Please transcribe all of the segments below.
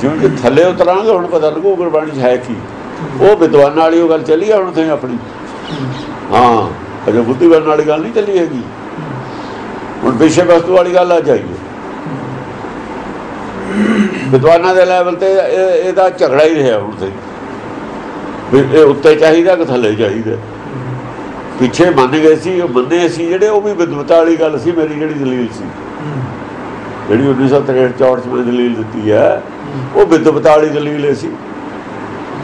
ਜਿਉਂ ਜੇ ਥੱਲੇ ਉਤਰਾਂਗੇ, ਹੁਣ ਪਤਾ ਲੱਗੂ ਗੁਰਬਾਣੀ 'ਚ ਹੈ ਕੀ। ਉਹ ਵਿਦਵਾਨਾਂ ਵਾਲੀ ਉਹ ਗੱਲ ਚੱਲੀ ਆ ਹੁਣ ਤੇ ਆਪਣੀ। ਹਾਂ, ਅਜੇ ਬੁੱਧੀਵਾਨ ਵਾਲੀ ਗੱਲ ਨਹੀਂ ਚੱਲੀ ਹੈਗੀ। ਹੁਣ ਵਿਸ਼ੇ ਵਸਤੂ ਵਾਲੀ ਗੱਲ ਆ ਜਾਈਏ ਵਿਦਵਾਨਾਂ ਦੇ ਲੈਵਲ ਤੇ ਇਹਦਾ ਝਗੜਾ ਹੀ ਰਿਹਾ ਹੁਣ ਤੇ। ਇਹ ਉੱਤੇ ਚਾਹੀਦਾ ਕਿ ਥੱਲੇ ਚਾਹੀਦਾ। ਪਿੱਛੇ ਮੰਨ ਗਏ ਸੀ, ਉਹ ਮੰਨੇ ਸੀ, ਜਿਹੜੇ ਉਹ ਵੀ ਵਿਦਵਤਾ ਵਾਲੀ ਗੱਲ ਸੀ, ਮੇਰੀ ਜਿਹੜੀ ਦਲੀਲ ਸੀ। ਜਿਹੜੀ 1963 64 ਚ ਮੈਂ ਦਲੀਲ ਦਿੱਤੀ ਹੈ ਉਹ ਵਿਦਵਤਾ ਵਾਲੀ ਦਲੀਲ ਇਹ ਸੀ।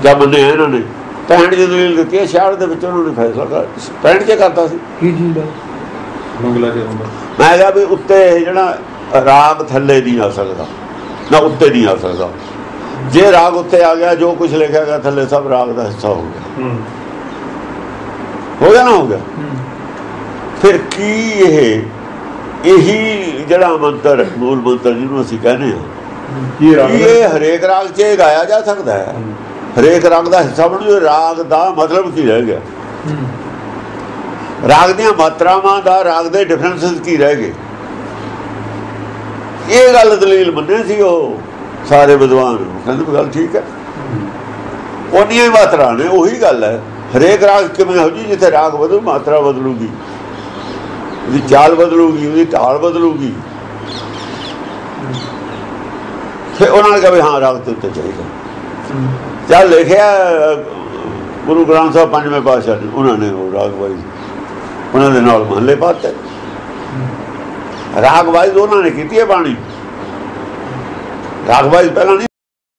ਜਾਂ ਮੰਨਿਆ ਇਹਨਾਂ ਨੇ। 65 ਦੀ ਦਲੀਲ ਦਿੱਤੀ ਹੈ 66 ਦੇ ਵਿੱਚ ਉਹਨਾਂ ਨੇ ਫੈਸਲਾ ਕਰ 65 ਚ ਕਰਤਾ ਸੀ। ਕੀ ਚੀਜ਼ ਦਾ? ਮੰਗਲਾ ਕੇ ਹੁੰਦਾ ਮੈਂ ਕਿਹਾ ਵੀ ਉੱਤੇ ਇਹ ਜਿਹੜਾ ਰਾਗ ਥੱਲੇ ਨਹੀਂ ਆ ਸਕਦਾ। ਨਾ ਉੱਤੇ ਨਹੀਂ ਆ ਸਕਦਾ। ਜੇ ਰਾਗ ਉੱਤੇ ਆ ਗਿਆ ਜੋ ਕੁਝ ਲਿਖਿਆ ਗਿਆ ਥੱਲੇ ਸਭ ਰਾਗ ਦਾ ਹਿੱਸਾ ਹੋ ਗਿਆ। ਹੂੰ। ਹੋ ਗਿਆ ਨਾ ਹੋ ਗਿਆ? ਫਿਰ ਕੀ ਇਹ ਇਹੀ ਜਿਹੜਾ ਮੰਤਰ ਮੂਲ ਮੰਤਰ ਜਿਹਨੂੰ ਅਸੀਂ ਕਹਿੰਦੇ ਹਾਂ ਇਹ ਹਰੇਕ ਰਾਗ 'ਚ ਗਾਇਆ ਜਾ ਸਕਦਾ ਹੈ। ਹਰੇਕ ਰਾਗ ਦਾ ਹਿੱਸਾ ਬਣ ਜੋ ਰਾਗ ਦਾ ਮਤਲਬ ਕੀ ਰਹਿ ਗਿਆ? ਰਾਗ ਦੀਆਂ ਮਾਤਰਾਵਾਂ ਦਾ ਰਾਗ ਦੇ ਡਿਫਰੈਂਸਸ ਕੀ ਰਹਿ ਗਏ? ਇਹ ਗੱਲ ਦਲੀਲ ਮੰਨੇ ਸੀ ਉਹ ਸਾਰੇ ਵਿਦਵਾਨ। ਕਹਿੰਦੇ ਗੱਲ ਠੀਕ ਹੈ। ਉਹਨੀਆਂ ਹੀ ਮਾਤਰਾ ਨੇ ਉਹੀ ਗੱਲ ਹੈ। ਹਰੇਕ ਰਾਗ ਕਿਵੇਂ ਹੋ ਜੀ ਜਿੱਥੇ ਰਾਗ ਬਦਲੂ ਮਾਤਰਾ ਬਦਲੂਗੀ। ਉਹਦੀ ਚਾਲ ਬਦਲੂਗੀ, ਉਹਦੀ ਢਾਲ ਬਦਲੂਗੀ। ਫਿਰ ਉਹਨਾਂ ਨੇ ਕਿਹਾ ਹਾਂ ਰਾਗ ਤੇ ਉੱਤੇ ਚਾਹੀਦਾ ਚੱਲ ਲਿਖਿਆ, ਗੁਰੂ ਗ੍ਰੰਥ ਸਾਹਿਬ ਪੰਜਵੇਂ ਪਾਤਸ਼ਾਹ ਨੇ, ਉਹਨਾਂ ਨੇ ਉਹ ਰਾਗ ਵਾਈਜ਼ ਉਹਨਾਂ ਦੇ ਨਾਲ ਮਹੱਲੇ ਪਾਤੇ। ਰਾਗ ਵਾਈਜ਼ ਉਹਨਾਂ ਨੇ ਕੀਤੀ ਹੈ ਬਾਣੀ। ਰਾਗ ਵਾਈਜ਼ ਪਹਿਲਾਂ ਨਹੀਂ